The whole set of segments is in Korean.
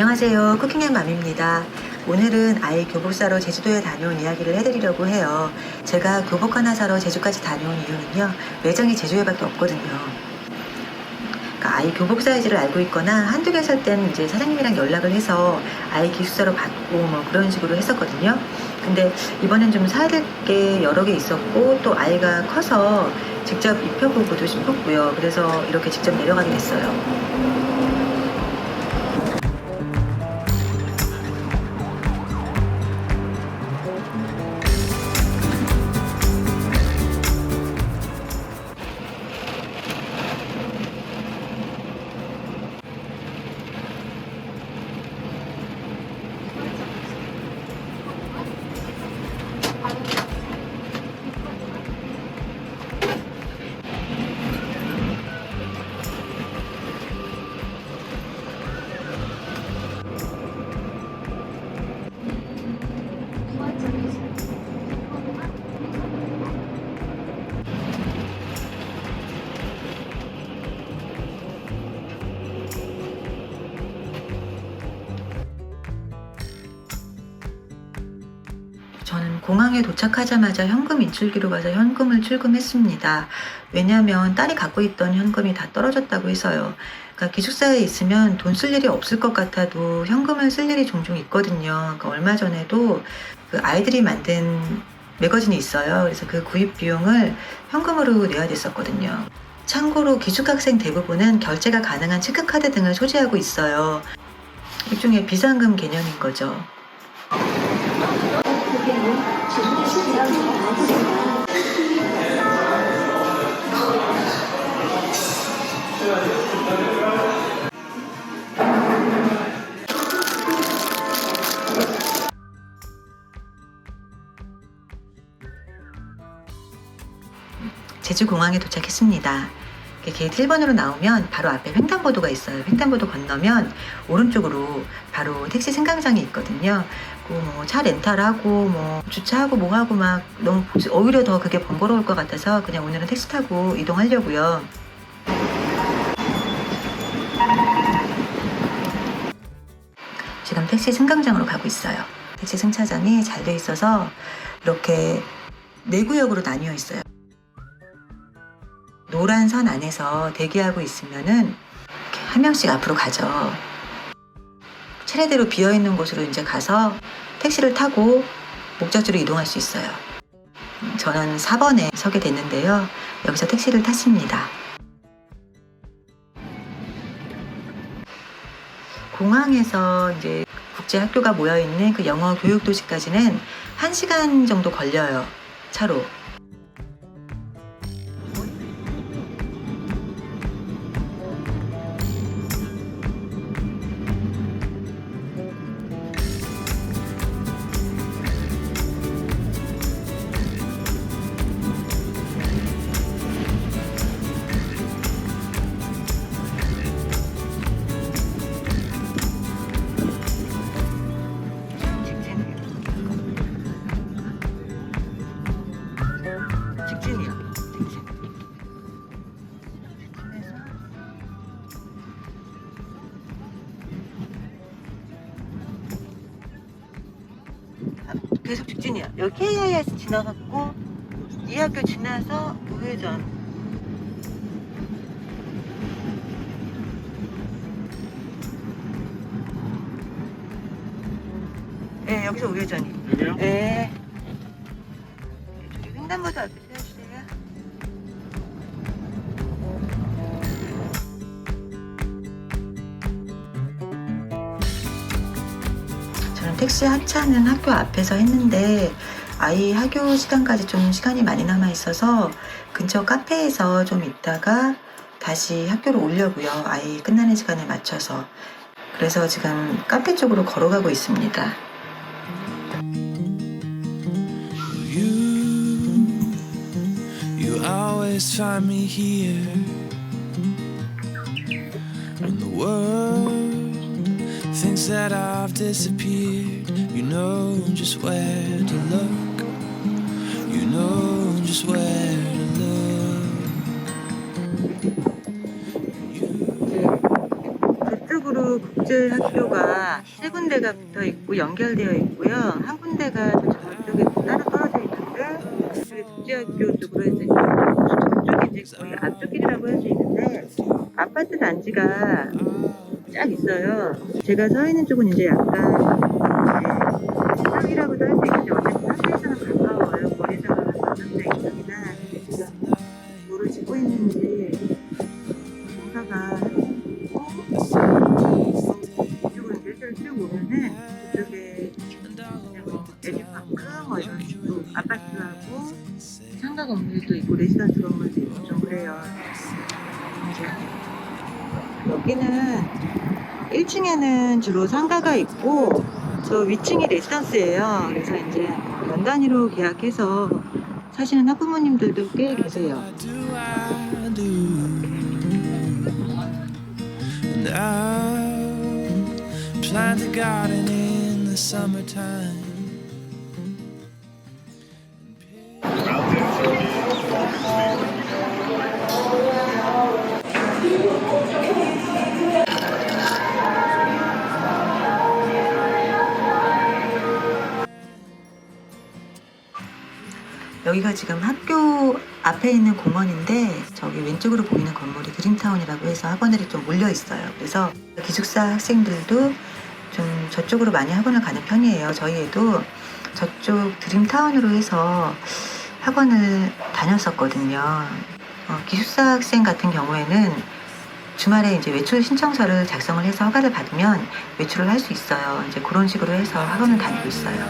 안녕하세요. 쿠킹앤 맘입니다. 오늘은 아이 교복 사러 제주도에 다녀온 이야기를 해드리려고 해요. 제가 교복 하나 사러 제주까지 다녀온 이유는요. 매장이 제주에밖에 없거든요. 그러니까 아이 교복 사이즈를 알고 있거나 한두 개 살 때는 이제 사장님이랑 연락을 해서 아이 기숙사로 받고 뭐 그런 식으로 했었거든요. 근데 이번엔 좀 사야 될 게 여러 개 있었고 또 아이가 커서 직접 입혀보고도 싶었고요. 그래서 이렇게 직접 내려가게 됐어요. 공항에 도착하자마자 현금 인출기로 가서 현금을 출금했습니다. 왜냐하면 딸이 갖고 있던 현금이 다 떨어졌다고 해서요. 그러니까 기숙사에 있으면 돈 쓸 일이 없을 것 같아도 현금을 쓸 일이 종종 있거든요. 그러니까 얼마 전에도 그 아이들이 만든 매거진이 있어요. 그래서 그 구입 비용을 현금으로 내야 됐었거든요. 참고로 기숙학생 대부분은 결제가 가능한 체크카드 등을 소지하고 있어요. 일종의 비상금 개념인 거죠. 제주공항에 도착했습니다. 게이트 1번으로 나오면 바로 앞에 횡단보도가 있어요. 횡단보도 건너면 오른쪽으로 바로 택시 승강장이 있거든요. 뭐차 렌탈하고 뭐 주차하고 뭐하고 막 너무 오히려 더 그게 번거로울 것 같아서 그냥 오늘은 택시 타고 이동하려고요. 지금 택시 승강장으로 가고 있어요. 택시 승차장이 잘 돼 있어서 이렇게 네 구역으로 나뉘어 있어요. 노란 선 안에서 대기하고 있으면은 한 명씩 앞으로 가죠. 차례대로 비어 있는 곳으로 이제 가서 택시를 타고 목적지로 이동할 수 있어요. 저는 4번에 서게 됐는데요. 여기서 택시를 탔습니다. 공항에서 이제 국제 학교가 모여 있는 그 영어 교육 도시까지는 1시간 정도 걸려요. 차로. 여기 KIS 지나갔고 이 학교 지나서 우회전. 네, 여기서 우회전이. 여기요? 네. 저기 횡단보도 앞에 세워주세요. 저는 택시 하차는 학교 앞에서 했는데 아이 학교 시간까지 좀 시간이 많이 남아 있어서 근처 카페에서 좀 있다가 다시 학교로 오려고요. 아이 끝나는 시간에 맞춰서. 그래서 지금 카페 쪽으로 걸어가고 있습니다. Look. You know just where to look. 그쪽으로 굿즈 학교가 세 군데가 붙어 있고 연결되어 있고요. 한 군데가 저쪽에 따로 떨어져 있는데 저기 굿즈 학교 쪽으로 해서 저쪽이 이제 거의 앞쪽 길이라고 할 수 있는데 아파트 단지가 쫙 있어요. 제가 서 있는 쪽은 이제 약간 주로 상가가 있고 저 위층이 레지던스예요. 그래서 이제 연 단위로 계약해서 사시는 학부모님들도 꽤 계세요. 여기가 지금 학교 앞에 있는 공원인데 저기 왼쪽으로 보이는 건물이 드림타운이라고 해서 학원들이 좀 몰려 있어요. 그래서 기숙사 학생들도 좀 저쪽으로 많이 학원을 가는 편이에요. 저희 애도 저쪽 드림타운으로 해서 학원을 다녔었거든요. 어, 기숙사 학생 같은 경우에는 주말에 이제 외출 신청서를 작성을 해서 허가를 받으면 외출을 할 수 있어요. 이제 그런 식으로 해서 학원을 다니고 있어요.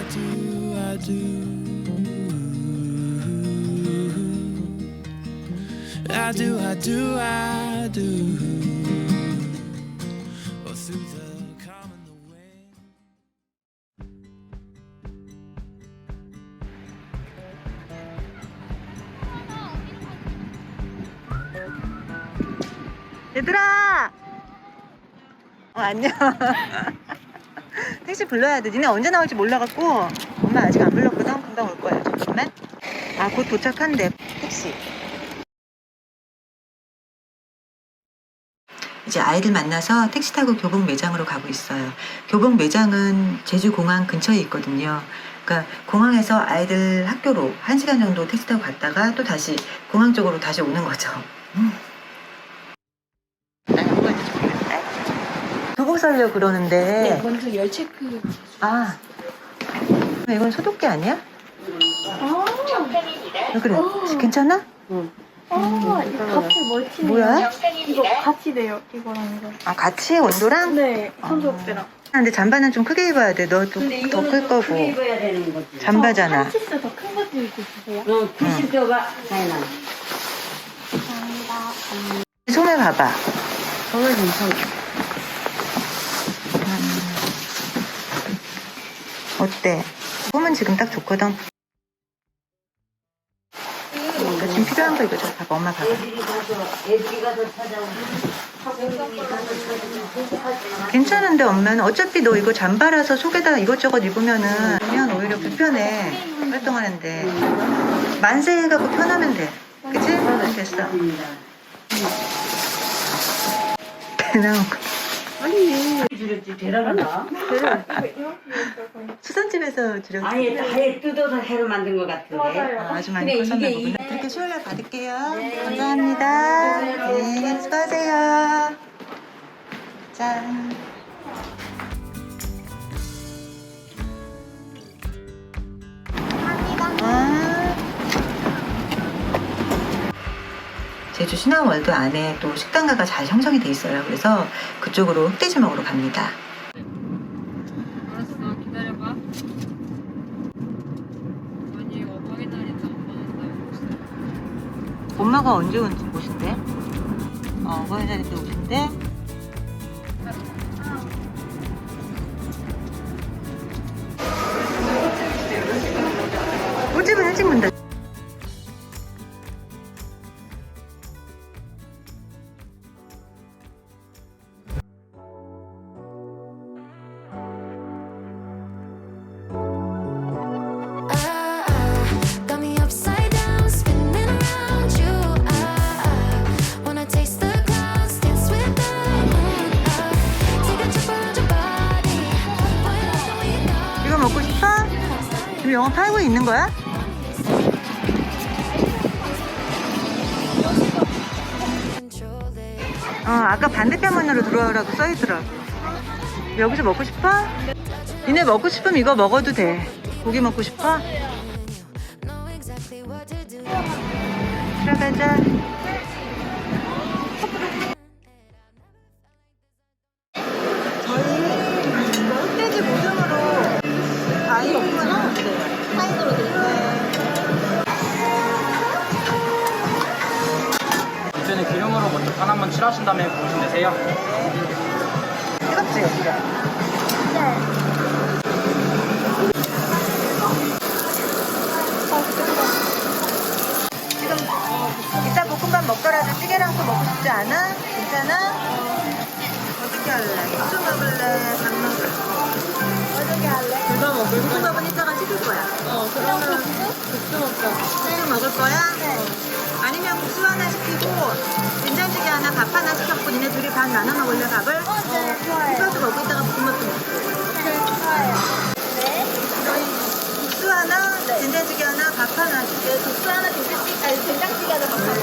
얘들아! 어, 안녕. 택시 불러야 돼. 니네 언제 나올지 몰라갖고 엄마 아직 안 불렀거든. 금방 올 거야. 잠깐만. 아, 곧 도착한대. 택시. 이제 아이들 만나서 택시 타고 교복 매장으로 가고 있어요. 교복 매장은 제주 공항 근처에 있거든요. 그러니까 공항에서 아이들 학교로 1시간 정도 택시 타고 갔다가 또 다시 공항 쪽으로 다시 오는 거죠. 음. 교복 사려고 그러는데 네, 먼저 열 체크. 아 이건 소독기 아니야? 아, 왜 그래? 괜찮아? 아, 이거 같이 멀티네요. 뭐야? 이거 같이 돼요, 이거랑 이거. 아 같이 온도랑? 네, 손톱대랑. 아, 근데 잠바는 좀 크게 입어야 돼. 너더클 거고. 크게 입어야 되는 거지. 잠바잖아. 한치스 더큰거 들고 주세요. 어, 90도가 다이나. 감사합니다. 소매 봐봐. 저거 괜찮아. 어때? 폼은 지금 딱 좋거든. 필요한 거 이거 좀 봐봐. 엄마 봐봐. 괜찮은데 엄마는 어차피 너 이거 잠바라서 속에다 이것저것 입으면은 그냥 오히려 불편해. 활동하는데. 만세 해갖고 편하면 돼. 그치? 됐어. 대나 수산집에서 드렸지. 아예, 아예 뜯어서 해로 만든 것 같은데. 맞아요. 아, 아주 많이 커졌나 보구나. 이렇게 수요일날 받을게요. 감사합니다. 네, 수고하세요. 짠. 제주 신화월드 안에 또 식당가가 잘 형성이 돼 있어요. 그래서 그쪽으로 흑돼지 먹으러 갑니다. 알았어 기다려봐 아니 어버이 날인데 엄마는 나 엄마가 언제 온- 오신대? 어, 어버이날 때 오신대? 꿀집은 일찍 문다. 지금 영어 팔고 있는 거야? 어, 아까 반대편 문으로 들어오라고 써있더라고. 여기서 먹고 싶어? 니네 먹고 싶으면 이거 먹어도 돼. 고기 먹고 싶어? 들어가자. 볶음밥 먹더라도 찌개랑 또 먹고 싶지 않아? 괜찮아? 어떻게 할래? 국수 먹을래? 밥 먹을래? 어떻게 할래? 누가 먹을 볶음밥은 이따가 시킬 거야. 어, 그러면 국수 먹자. 국수 먹을 거야? 아니면 국수 하나 시키고 된장찌개 하나 밥 하나 시켰고 니네 둘이 반 나눠 먹을래 밥을? 어, 좋아요. 국수 먹고 있다가 볶음밥도 먹고. 국수 하나, 된장찌개 하나, 밥 하나. 네, 국수 하나, 아니, 된장찌개 하나, 먹겠습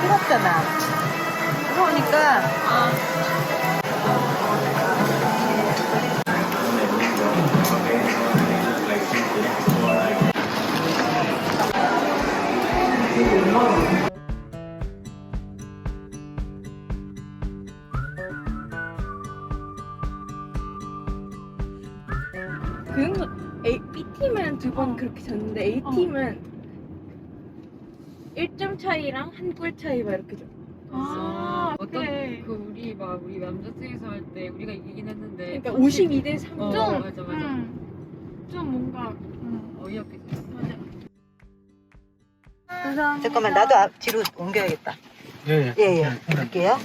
뜨겁잖아. 그런 거 A, B팀은 두 번 그렇게 졌는데 A팀은 1점 차이랑 한 골 차이 막 이렇게 졌 아, 어떤 그래. 그 우리 막 우리 남자측에서 할 때 우리가 이기긴 했는데 그러니까 52 대 3. 어, 좀, 맞아 맞아 음, 좀 뭔가 음, 어이없게 맞아. 잠깐만 나도 앞 뒤로 옮겨야겠다. 예, 예예. 갈게요.